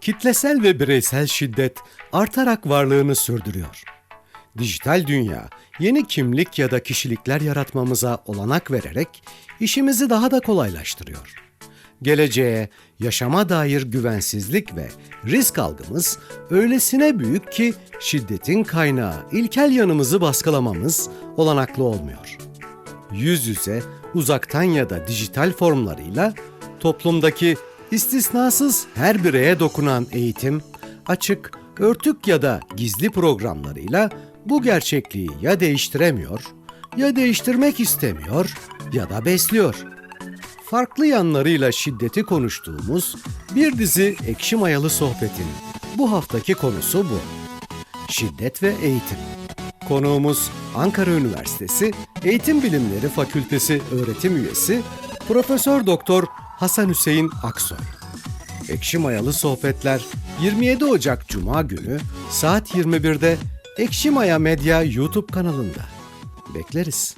Kitlesel ve bireysel şiddet artarak varlığını sürdürüyor. Dijital dünya yeni kimlik ya da kişilikler yaratmamıza olanak vererek işimizi daha da kolaylaştırıyor. Geleceğe, yaşama dair güvensizlik ve risk algımız öylesine büyük ki şiddetin kaynağı ilkel yanımızı baskılamamız olanaklı olmuyor. Yüz yüze, uzaktan ya da dijital formlarıyla toplumdaki istisnasız her bireye dokunan eğitim, açık, örtük ya da gizli programlarıyla bu gerçekliği ya değiştiremiyor, ya değiştirmek istemiyor ya da besliyor. Farklı yanlarıyla şiddeti konuştuğumuz bir dizi ekşi mayalı sohbetin bu haftaki konusu bu. Şiddet ve eğitim. Konuğumuz Ankara Üniversitesi Eğitim Bilimleri Fakültesi öğretim üyesi Profesör Doktor Hasan Hüseyin Aksoy. Ekşi Mayalı Sohbetler 27 Ocak Cuma günü saat 21'de Ekşi Maya Medya YouTube kanalında. Bekleriz.